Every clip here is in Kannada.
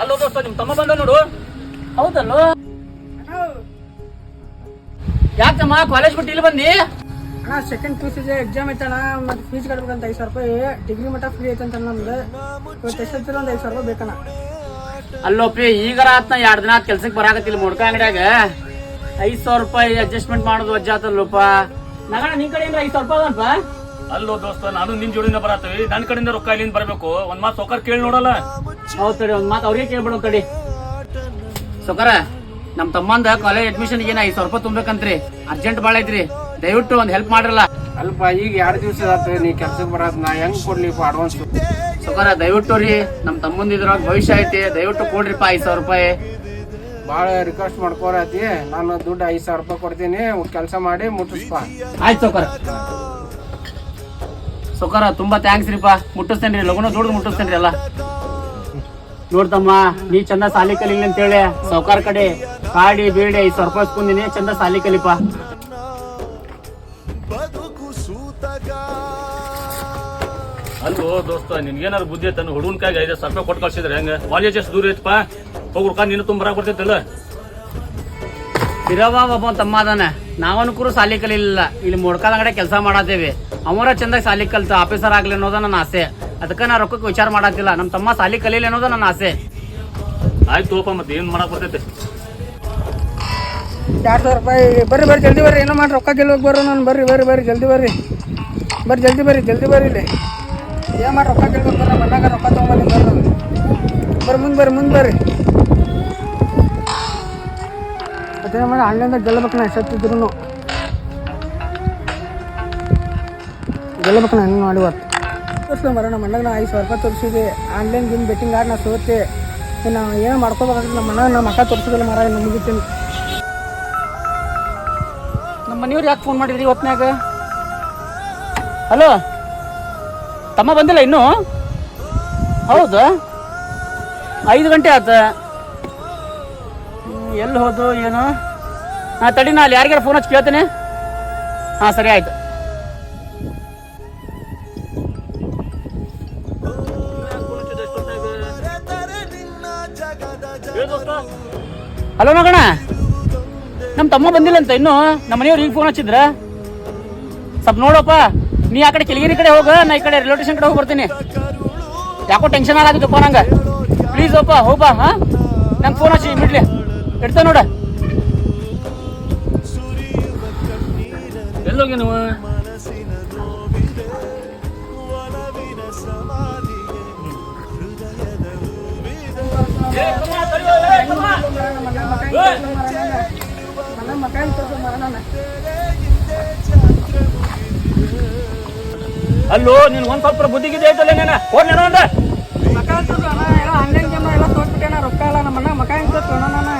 ಅಲ್ಲೋ ದೋಸ್ತ ನಿಮ್ ತಮ್ಮ ಬಂದ ನೋಡು. ಹೌದಲ್ಲೋ? ಯಾಕಮ್ಮ ಕಾಲೇಜ್ ಬಿಟ್ಟು ಇಲ್ಲಿ ಬಂದಿ? ಅಣ್ಣ ಸೆಕೆಂಡ್ ಪಿ ಸಿ ಎಕ್ಸಾಮ್ ಐತಣ್ಣ ಮತ್ತೆ ಫೀಸ್ ಕಟ್ಬೇಕಂತ ಐದು ಸಾವಿರ ರೂಪಾಯಿ. ಡಿಗ್ರಿ ಮಟ್ಟ ಫ್ರೀ ಐತಂತ ನಮ್ದು. ಇವತ್ತು ಎಷ್ಟೊತ್ತಿರ ಒಂದು ಐದು ಸಾವಿರ ರೂಪಾಯಿ ಬೇಕಣ್ಣ. ಅಲ್ಲೋಪಿ ಈಗ ಆತ್ನ ಎರಡು ದಿನ ಕೆಲ್ಸಕ್ಕೆ ಬರಾಕತ್ತಿಲ್ಲ ಮುಡ್ಕ ಅಂಗಡಿಯಾಗ. ಐದು ಸಾವಿರ ರೂಪಾಯಿ ಅಡ್ಜಸ್ಟ್ಮೆಂಟ್ ಮಾಡೋದು ನಗಣ್ಣ ನಗಣ ನಿನ್ ಏನ್ರ ಐದು ಸಾವಿರ ರೂಪಾಯಿ ಅದನಪ್ಪ ಅಲ್ಲೋ ದೋಸ್ತ ನಾನು ನಿನ್ ಜೋಡಿನ ಬರತ್ತೀವಿ ನನ್ ಕಡೆಯಿಂದ ರೊಕ್ಕ ಇಲ್ಲಿಂದ ಬರಬೇಕು? ಒಂದ್ ಮಾತು ಸೋಕರ್ ಕೇಳಿ ನೋಡಲ್ಲ? ಹೌದ್ ತಡಿ ಒಂದ್ ಮಾತು ಅವ್ರಿಗೆ ಕೇಳ್ಬಿಡೋ ತಡಿ. ಸೊಕರ ನಮ್ ತಮ್ಮಂದ ಕಾಲೇಜ್ ಅಡ್ಮಿಷನ್ ಏನ ಐದ್ ಸಾವಿರ ರೂಪಾಯಿ ತುಂಬೇಕಂತ್ರಿ ಅರ್ಜೆಂಟ್ ಬಾಳ ಐತ್ರಿ. ದಯವಿಟ್ಟು ಒಂದ್ ಹೆಲ್ಪ್ ಮಾಡ್ರಲ್ಲ. ಅಲ್ಪ ಈಗ ಎರಡು ದಿವಸ ಆತ ನೀ ಕೆಲ್ಸಕ್ಕೆ ಬರತ್ ನಾ ಹೆಂಗ್ ಕೊಡ್ಲಿ ಅಡ್ವಾನ್ಸ್ ಸೊಕರ ದಯವಿಟ್ಟು ರೀ ನಮ್ ತಮ್ಮಂದ ಇದ್ರಾಗ ಭವಿಷ್ಯ ಐತಿ. ದಯವಿಟ್ಟು ಕೊಡ್ರಿಪ್ಪ ಐದ್ ಸಾವಿರ ರೂಪಾಯಿ. ಭಾಳ ರಿಕ್ವೆಸ್ಟ್ ಮಾಡ್ಕೋರತಿ ನಾನು ದುಡ್ಡು ಐದು ಸಾವಿರ ರೂಪಾಯಿ ಕೊಡ್ತೀನಿ. ಕೆಲಸ ಮಾಡಿ ಮುಟ್ಟಿಸ್ಪ ಆಯ್ತು ಸೌಕರ. ಸೌಕರ, ತುಂಬಾ ಥ್ಯಾಂಕ್ಸ್ ರೀಪಾ ಮುಟ್ಟಿಸ್ತೇನ್ರಿ, ಲಗುನ ದುಡ್ಡು ಮುಟ್ಟಿಸ್ತೇನ್ರಿ ಎಲ್ಲ. ನೋಡ್ತಮ್ಮ ನೀ ಚಂದ ಸಾಲಿ ಕಲಿಲಿ ಅಂತೇಳಿ ಸೌಕಾರ ಕಡೆ ಕಾಡಿ, ಬೀಡೆ ಈ ಸರ್ಪಸ್ ರೂಪಾಯಿ ಇಸ್ಕೊಂದಿನಿ ಚಂದ ಸಾಲಿ ಕಲಿಪ ಅಲ್ಲೋ ದೋಸ್ತ, ನಿನ್ಗೇನಾರು ಬುದ್ಧಿ ತನ್ನ ಹುಡುಗನ ಕೈಗೆ ಐದು ಸಾವಿರ ರೂಪಾಯಿ ಕೊಟ್ಟು ಕಳ್ಸಿದ್ರೆ ಹೆಂಗ? ಕಾಲೇಜ್ ಎಷ್ಟು ದೂರ ಐತಪ್ಪ? ಹೋಗಿ ರೊಕ್ಕ ನೀನು ತುಂಬ ಬರಾಕ್ ಬರ್ತೈತಲ್ಲ? ಇರವ ಒಬ್ಬ ತಮ್ಮ ಅದಾನ. ನಾವನ್ಕೂರು ಸಾಲಿ ಕಲಿಲಿಲ್ಲ. ಇಲ್ಲಿ ಮೊಡ್ಕಾಲ ಅಂಗಡಿ ಕೆಲಸ ಮಾಡತ್ತೇವಿ. ಅವರ ಚಂದ ಸಾಲಿ ಕಲ್ತ ಆಫೀಸರ್ ಆಗ್ಲಿ ಅನ್ನೋದ ನನ್ನ ಆಸೆ. ಅದಕ್ಕ ನಾ ರೊಕ್ಕಕ್ಕೆ ವಿಚಾರ ಮಾಡತ್ತಿಲ್ಲ ನಮ್ಮ ತಮ್ಮ ಸಾಲಿ ಕಲೀಲಿ ಅನ್ನೋದ ನನ್ನ ಆಸೆ. ಆಯ್ತು ತೋಪ ಮತ್ತೆ ಏನ್ ಮಾಡಕ್ ಬರ್ತೈತೆ? ಎರಡು ಸಾವಿರ ರೂಪಾಯಿ. ಬರ್ರಿ ಬರ್ರಿ ಜಲ್ದಿ ಬರ್ರಿ. ಏನೋ ಮಾಡಿ ರೊಕ್ಕ ಗೆಲ್ಲೋಗಿ ಬರ್ರಿ ನಾನು ಬರ್ರಿ ಬರ್ರಿ ಬರ್ರಿ ಜಲ್ದಿ ಬರ್ರಿ. ಬರ್ರಿ ಜಲ್ದಿ ಬರ್ರಿ ಜಲ್ದಿ ಬರ್ರಿ ಇಲ್ಲಿ. ಏನು ಮಾಡಿ ರೊಕ್ಕ ಗೆಲ್ಬೇಕು ಬರ್ರಿ. ಬಂದಾಗ ರೊಕ್ಕ ತೊಗೊಂಬರ್ರಿ ಬರ್ರಿ. ಬರ್ರಿ ಮುಂದೆ ಬರ್ರಿ ಮುಂದೆ ಬರ್ರಿ. ಅದೇ ಮೇಲೆ ಆನ್ಲೈನ್ದಾಗ ಗೆಲ್ಲಬೇಕು ಸತ್ತಿದ್ರು ಎಷ್ಟೊತ್ತಿದ್ರು ಹಣ್ಣು ಮಾಡಿ ಹೊತ್ತು ತೋರಿಸ್ಕೊಂಡು ನಮ್ಮ ಮಣ್ಣಾಗ ನಾ ಐದು ಸಾವಿರ ರೂಪಾಯಿ ತೋರಿಸಿದೆ ಆನ್ಲೈನ್ ಗೇಮ್ ಬೆಟ್ಟಿಂಗ್ ಆಡಿ ನಾ ಸೋತೆ. ನಾ ಏನು ಮಾಡ್ಕೋಬೇಕಾದ್ರೆ ನಮ್ಮ ಮಣ್ಣಾಗ ನಮ್ಮ ಅಕ್ಕ ತೋರಿಸಿದಿಲ್ಲ ಮರ, ಇನ್ನು ಮುಗಿತೀನಿ. ನಮ್ಮ ಮನೆಯವ್ರು ಯಾಕೆ ಫೋನ್ ಮಾಡಿದ್ರಿ ಇವತ್ತಿನಾಗ ಹಲೋ? ತಮ್ಮ ಬಂದಿಲ್ಲ ಇನ್ನೂ? ಹೌದು? ಐದು ಗಂಟೆ ಆತ. ಎಲ್ಲಿ ಹೋದ್ರು ಏನು? ಹಾಂ ತಡಿ, ನಾ ಅಲ್ಲಿ ಯಾರಿಗಾರ ಫೋನ್ ಹಚ್ಚಿ ಕೇಳ್ತೇನೆ. ಹಾಂ, ಸರಿ, ಆಯ್ತು. ಹಲೋ, ಮಗಣ. ನಮ್ಮ ತಮ್ಮ ಬಂದಿಲ್ಲ ಅಂತ ಇನ್ನು. ನಮ್ಮ ಮನೆಯವ್ರು ಈಗ ಫೋನ್ ಹಚ್ಚಿದ್ರ? ಸ್ವಲ್ಪ ನೋಡಪ್ಪ. ನೀ ಆ ಕಡೆ ಕೆಳಗಿರಿ ಕಡೆ ಹೋಗ, ನಾ ಈ ಕಡೆ ರೈಲ್ವೆ ಕಡೆ ಹೋಗಿ ಬರ್ತೀನಿ. ಯಾಕೋ ಟೆನ್ಷನ್ ಆಗತ್ತಪ್ಪ ನಂಗೆ. ಪ್ಲೀಸ್ ಅಪ್ಪ ಹೋಗ್ಬ ಹಾ? ನಂಗೆ ಫೋನ್ ಹಚ್ಚಿ ಬಿಡ್ಲಿ ಇಡ್ತಾ ನೋಡ. ಎಲ್ಲೋಗಿ ನೀವು. ಅಲ್ಲೋ ನೀನ್. ಒಂದ್ ಸ್ವಲ್ಪ ಬುದ್ಧಿ ಗಿದ್ದಿ ಐತಲ್ಲ ನೀನ ಹೋದ್ ನೀನು ಒಂದ ಮಕ ಅಣ್ಣ ಎಲ್ಲ ಆನ್ಲೈನ್ ಗೇಮ್ ಎಲ್ಲ ತೋರ್ಸ್ಬಿಟ್ಟೆ ರೊಕ್ಕ ಇಲ್ಲ ನಮ್ಮ ಅಣ್ಣ ಮಕ ಹೆಂಗ್ ತೋರ್ಸ್ಕೊಣ ನಾನು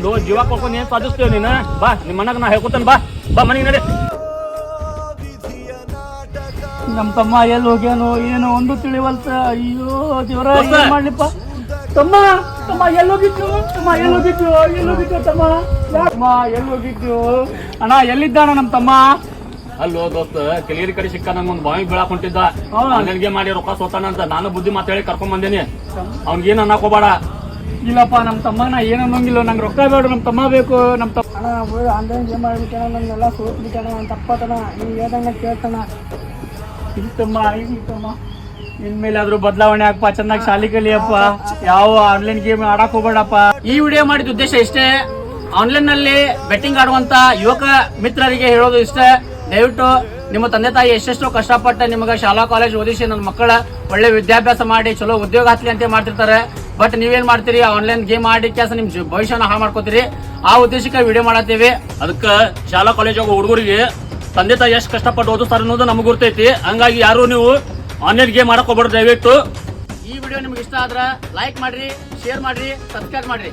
ಅಲ್ಲೋ ಜೀವ ಕೊಡ್ಕೊಂಡು ಏನ್ ಸಾಧಿಸ್ತೇವೆ ನೀನ? ಬಾ ನಿಮ್ಮ ಮನಗ ನಾ ಹೇಳ್ಕೊತೇನೆ ಬಾ. ಬಾ ಮನೆಗೆ ನಡಿ. ನಮ್ಮ ತಮ್ಮ ಎಲ್ಲಿ ಹೋಗ್ಯಾನೋ ಏನೋ ಒಂದು ತಿಳಿವಲ್ತ. ಅಯ್ಯೋ ದೇವರ. ಏನ್ ಮಾಡ್ಲಿಪ್ಪ? ತಮ್ಮ ತಮ್ಮ ಎಲ್ಲಿ ಹೋಗಿದ್ದು ತಮ್ಮ ಎಲ್ಲಿ ಹೋಗಿದ್ದು ಎಲ್ಲಿ ಹೋಗಿದ್ದು ತಮ್ಮ? ತಮ್ಮ ಎಲ್ಲಿ ಹೋಗಿದ್ದು ಅಣ್ಣ ಎಲ್ಲಿದ್ದಾಣ ನಮ್ಮ ತಮ್ಮ? ಅಲ್ಲೋ ದೋಸ್ತ ಕೆಲಿಯರಿ ಕಡೆ ಸಿಕ್ಕ ನಂಗೆ ಒಂದು ಬಾವಿ ಬೀಳಾಕ್ ಹೊಂಟಿದ್ದ? ನನಗೆ ಮಾಡಿ ರೊಕ್ಕ ಸೋತಾನ ಅಂತ ನಾನು ಬುದ್ಧಿ ಮಾತಾಡಿ ಕರ್ಕೊಂಡ್ ಬಂದೇನಿ. ಅವ್ನಿಗೇನು ಅನ್ನಕ್ ಹೋಗ್ಬೇಡ. ಇಲ್ಲಪ್ಪ ನಮ್ಮ ತಮ್ಮನ ಏನು ಅನ್ನೋಂಗಿಲ್ಲ. ನಂಗೆ ರೊಕ್ಕ ಬೇಡ ನಮ್ಮ ತಮ್ಮ ಬೇಕು ನಮ್ಮ ತಮ್ಮ ಅಣ್ಣ ಹೋಗಿ ಆನ್ಲೈನ್ ಗೇಮ್ ಮಾಡ್ಬಿಟ್ಟಣ ನನ್ನೆಲ್ಲ ಸೋತ್ಬಿಟ್ಟಣ ನನ್ನ ತಪ್ಪತಣ ನೀವು ಹೇಳ್ದಂಗೆ ಕೇಳ್ತಾನ ಇತ್ತಮ್ಮ ಇನ್ಮೇಲೆ ಆದ್ರು ಬದಲಾವಣೆ ಹಾಕಪ್ಪ ಚೆನ್ನಾಗಿ ಶಾಲಿ ಕಲಿಯಪ್ಪ. ಯಾವ ಆನ್ಲೈನ್ ಗೇಮ್ ಆಡಕ್ ಹೋಗ್ಬೇಡಪ್ಪ. ಈ ವಿಡಿಯೋ ಮಾಡಿದ ಉದ್ದೇಶ ಇಷ್ಟೇ. ಆನ್ಲೈನ್ನಲ್ಲಿ ಬೆಟ್ಟಿಂಗ್ ಆಡುವಂತ ಯುವಕ ಮಿತ್ರರಿಗೆ ಹೇಳೋದು ಇಷ್ಟೇ. ದಯವಿಟ್ಟು ನಿಮ್ಮ ತಂದೆ ತಾಯಿ ಎಷ್ಟೆಷ್ಟು ಕಷ್ಟಪಟ್ಟು ನಿಮಗೆ ಶಾಲಾ ಕಾಲೇಜ್ ಓದಿಸಿ ನನ್ನ ಮಕ್ಕಳ ಒಳ್ಳೆ ವಿದ್ಯಾಭ್ಯಾಸ ಮಾಡಿ ಚಲೋ ಉದ್ಯೋಗ ಹಾಕ್ಲಿ ಅಂತ ಮಾಡ್ತಿರ್ತಾರೆ. ಬಟ್ ನೀವೇನ್ ಮಾಡ್ತೀರಿ? ಆನ್ಲೈನ್ ಗೇಮ್ ಆಡಿ ಕೆಲಸ ನಿಮ್ ಭವಿಷ್ಯನ ಹಾಳು ಮಾಡ್ಕೋತೀರಿ. ಆ ಉದ್ದೇಶಕ್ಕೆ ವಿಡಿಯೋ ಮಾಡತ್ತೀವಿ. ಅದಕ್ಕೆ ಶಾಲಾ ಕಾಲೇಜ್ ಹೋಗೋ ಹುಡುಗರಿಗೆ ತಂದೆ ತಾಯಿ ಎಷ್ಟು ಕಷ್ಟಪಟ್ಟು ಓದಿಸ್ತಾರೆ ಅನ್ನೋದು ನಮಗೆ ಗೊತ್ತೈತಿ ಹಂಗಾಗಿ ಯಾರು ನೀವು ಆನ್ಲೈನ್ ಗೇಮ್ ಮಾಡಕ್ ಹೋಗ್ಬಾರ್ದು ದಯವಿಟ್ಟು. ಈ ವಿಡಿಯೋ ನಿಮ್ಗೆ ಇಷ್ಟ ಆದ್ರೆ ಲೈಕ್ ಮಾಡ್ರಿ ಶೇರ್ ಮಾಡ್ರಿ ಸಬ್ಸ್ಕ್ರೈಬ್ ಮಾಡ್ರಿ.